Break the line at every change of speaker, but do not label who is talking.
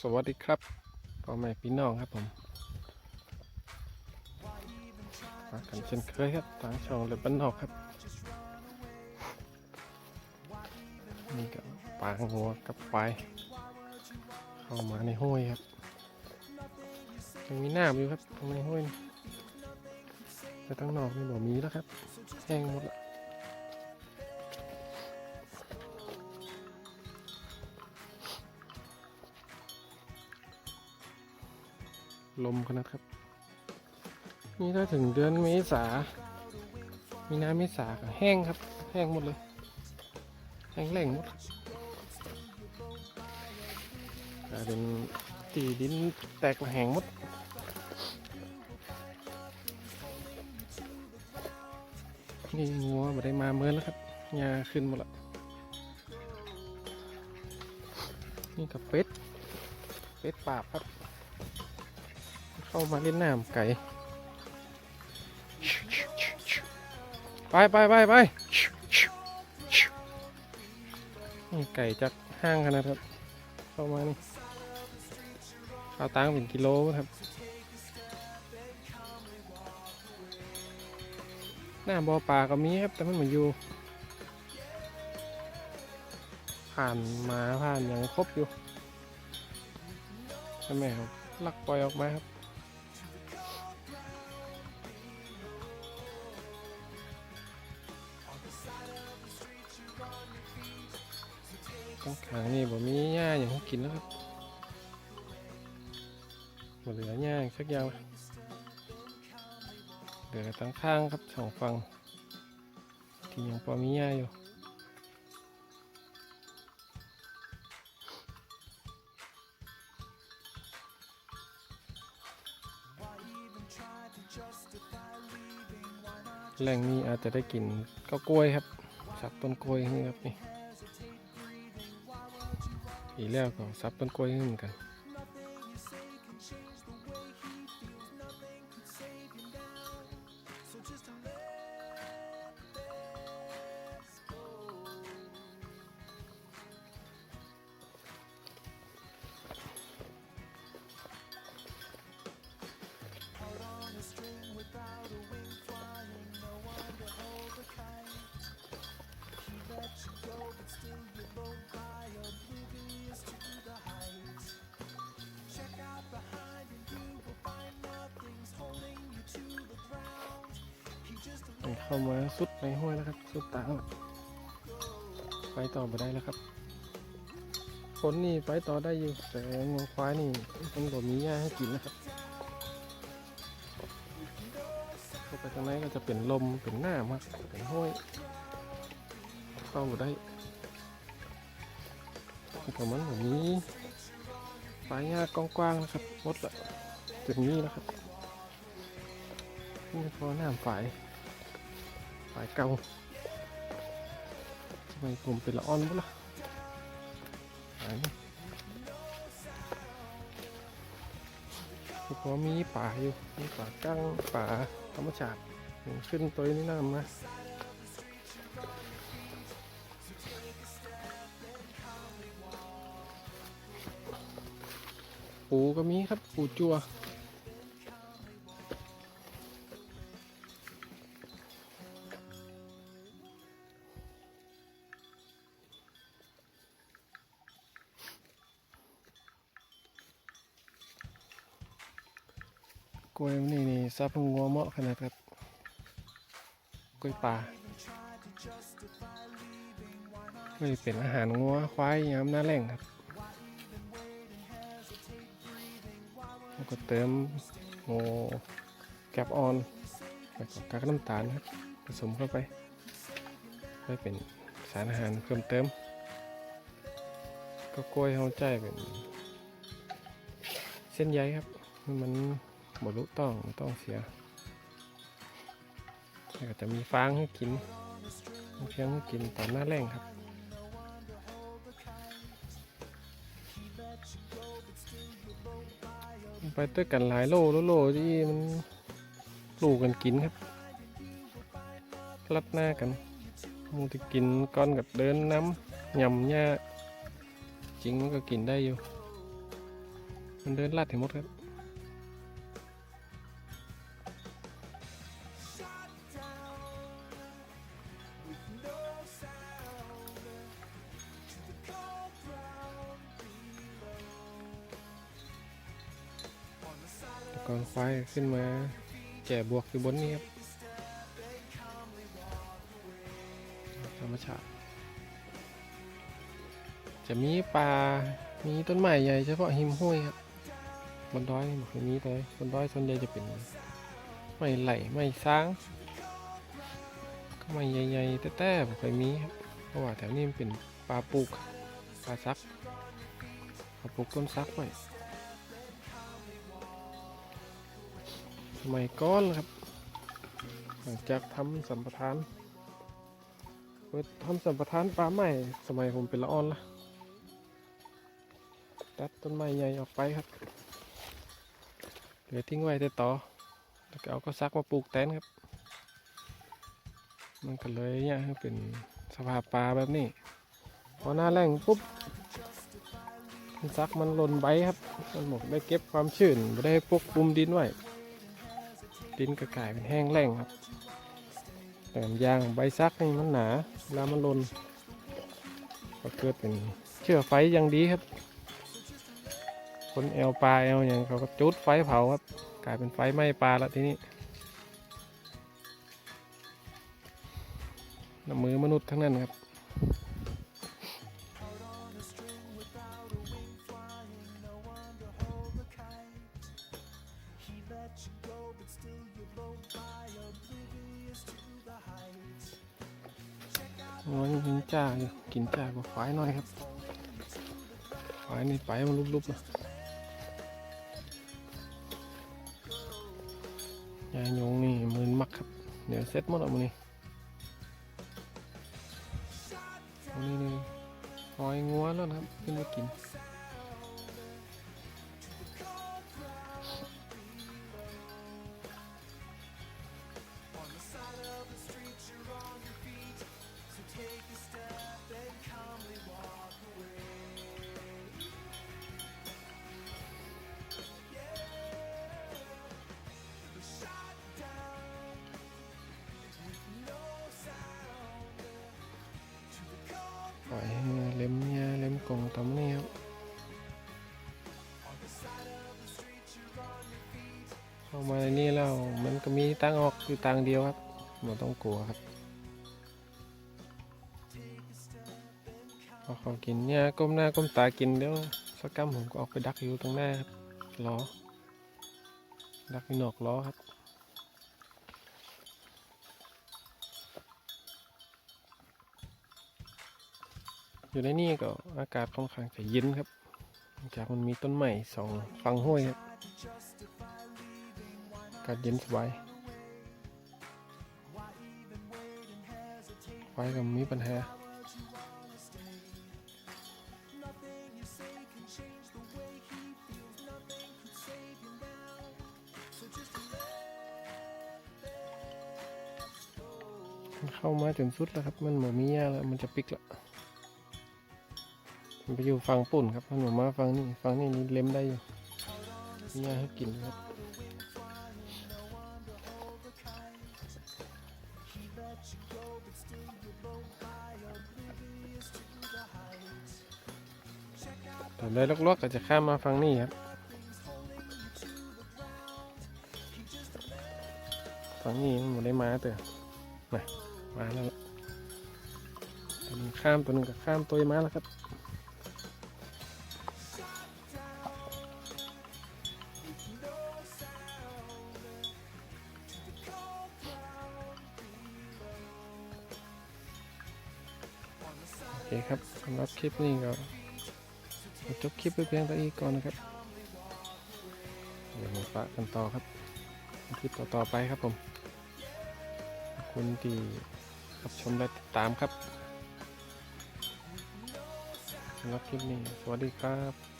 สวัสดีครับพ่อแม่พี่น้องครับผมมากันเช่นเคยครับทางช่องเล็บบ้านนอกครับนี่ก็ปางหัวกับไป เข้ามาในห้วยครับยังมีหน้ำอยู่ครับตรงในห้วยแต่ตั้งนอกนี่บ่มีแล้วครับแห้งหมดละ ลมขนาดครับ นี่ถ้าถึงเดือนเมษา มีน้ำเมษาแห้งครับ แห้งหมดเลย แห้งแหล้งหมดกลายเป็นตีดินแตกระแหงหมดนี่งัวไม่ได้มาเมื่อแล้วครับหญ้าขึ้นหมดละนี่กับเป็ด เป็ดปาบครับ เข้ามาเล่นน้ำไก่ไปไปไปไปนี่ไก่จากห้างขนาดครับ เข้ามานี่ข้าตังเป็นกิโลครับหน้าบ่อปลาก็มีครับ แต่มันเหมือนอยู่ ผ่านมาผ่านอย่างครบอยู่ใช่ไหมครับลักปล่อยออกมาครับ ข้างนี่บ่มีหญ้าอย่างให้กินแล้วครับบ่เหลือหญ้าสักอย่างเหลือตั้งข้างครับสองฝั่งที่ยังพอมีหญ้าอยู่แหล่งนี้อาจจะได้กินก็กล้วยครับสับต้นกล้วยนี่ครับนี่ อีแล้วก็ซับต้นกล้วยเหมือนกัน เข้ามาสุดในห้วยแล้วครับ สุดตางไปต่อไปได้แล้วครับคนนี่ไปต่อได้อยู่แต่งัวควายนี่มันบ่มีหญ้าให้กินนะครับเข้าไปข้างในก็จะเป็นลมเป็นหน้ามากเป็นห้วยเข้าบ่ได้ก็มันแบบนี้ปลายหญ้ากว้างๆนะครับหมดละจุดนี้นะครับนี่พอหน้ำฝาย ฝายเก่าทำไมผมเป็นละอ่อนบุล่ะฝายนี่เพราะมีป่าอยู่มีป่ากั้งป่าธรรมชาติขึ้นตัวนี้น้ำมาปูก็มีครับปูจัว ล้วยมันนี่นี่ซับงัวเหมาะขนาดครับกล้วยป่าก็จะเป็นอาหารงัวควายยามหน้าแรงครับแล้วก็เติมโมแกบออนแล้วก็กากน้ำตาลครับผสมเข้าไปเพื่อเป็นสารอาหารเพิ่มเติม ก็กล้วยเขาใจเป็น เส้นใยครับมัน บรุต้องต้องเสียแล้วก็จะมีฟางให้กินมีเพียงให้กินตอนหน้าแรงครับไปต้วยกันหลายโลโลโลที่มันปลูกกันกินครับลัดหน้ากันมูที่กินก้อนกับเดินน้ำยำหญ้าจริงมันก็กินได้อยู่ มันเดินลัดให้หมดครับ กอนควายขึ้นมา แก่บวกอยู่บนนี้ครับธรรมชาติ จะมีป่ามีต้นไม้ใหญ่เฉพาะหิมห้วยครับบนดอยนี่มันคือมีเลยบนดอยส่วนใหญ่จะเป็นไม้ไหลไม้ซ้างก็ไม้ใหญ่ๆแต่ๆผมเคยมีครับเพราะว่าแถวนี้มันเป็นป่าปลูกป่าซักเขาปลูกต้นซักไว้ สมัยก้อนครับ หลังจากทำสัมปทานเปิดทำสัมปทานป่าใหม่ สมัยผมเป็นละอ่อนละตัดต้นไม้ใหญ่ออกไปครับ เหลือทิ้งไว้แต่ต่อ แล้วก็เอาก็ซักมาปลูกแตนครับ มันก็เลยเนี่ยเป็นสภาพป่าแบบนี้ พอหน้าแรงปุ๊บซักมันหล่นใบครับ มันบอกได้เก็บความชื้นไม่ได้ปกคลุมดินไว้ ดินก็กลายเป็นแห้งแล้งครับแต่ยางใบซักนี่มันหนาเวลามันลนก็เกิดเป็นเชื้อไฟอย่างดีครับ คนแอลปลาแอลอย่างเขาก็จุดไฟเผาครับ กลายเป็นไฟไหม้ปลาล้วทีนี้น้ำมือมนุษย์ทั้งนั้นครับ มันกินจ้าอยู่กินจ้ากว่าควายหน่อยครับควายนี่ไปมันลุบๆนะยายงนี่มืนมักครับ เดี๋ยวเซ็ตหมดแล้วมันนี่อันนี้นี่หอยงัวแล้วนะครับขึ้นมากิน ปล่อยให้เล็มยาเล็มกงตำนี่ครับเข้ามาในนี้แล้วมันก็มีตังออกอยู่ตังเดียวครับไม่ต้องกลัวครับ พอเขากินเนี่ยก้มหน้าก้มตากินเดี๋ยวสักกำผมก็ออกไปดักอยู่ตรงหน้าครับล้อดักนอกล้อครับอยู่ในนี่ก็อากาศค่อนข้างจะเย็นครับจากมันมีต้นไม้สองฝั่งห้วยครับอากาศเย็นสบายไฟก็มีปัญหา เข้ามาจนสุดแล้วครับ มันหมมีหญ้าแล้วมันจะปิกล้วมันไปอยู่ฝั่งปุ่นครับมันหนูมาฝั่งนี้ฝั่งนี้นี่เล็มได้อยู่มีหญ้าให้กินครับตอนได้ลอกๆก็จะข้ามมาฝั่งนี้ครับฝั่งนี้มันไม่ได้มาเตอมา มาแล้วตัวนึงข้ามตัวหนึงก็ข้ามตัวมาแล้วครับโอเคครับสำหรับคลิปนี้ก็จบคลิปไปเพียงเท่านี้ก่อนนะครับ เดี๋ยวมาปะกันต่อครับ คลิปต่อๆไปครับผม ขอบคุณที่ รับชมและติดตามครับสำหรับคลิปนี้ สวัสดีครับ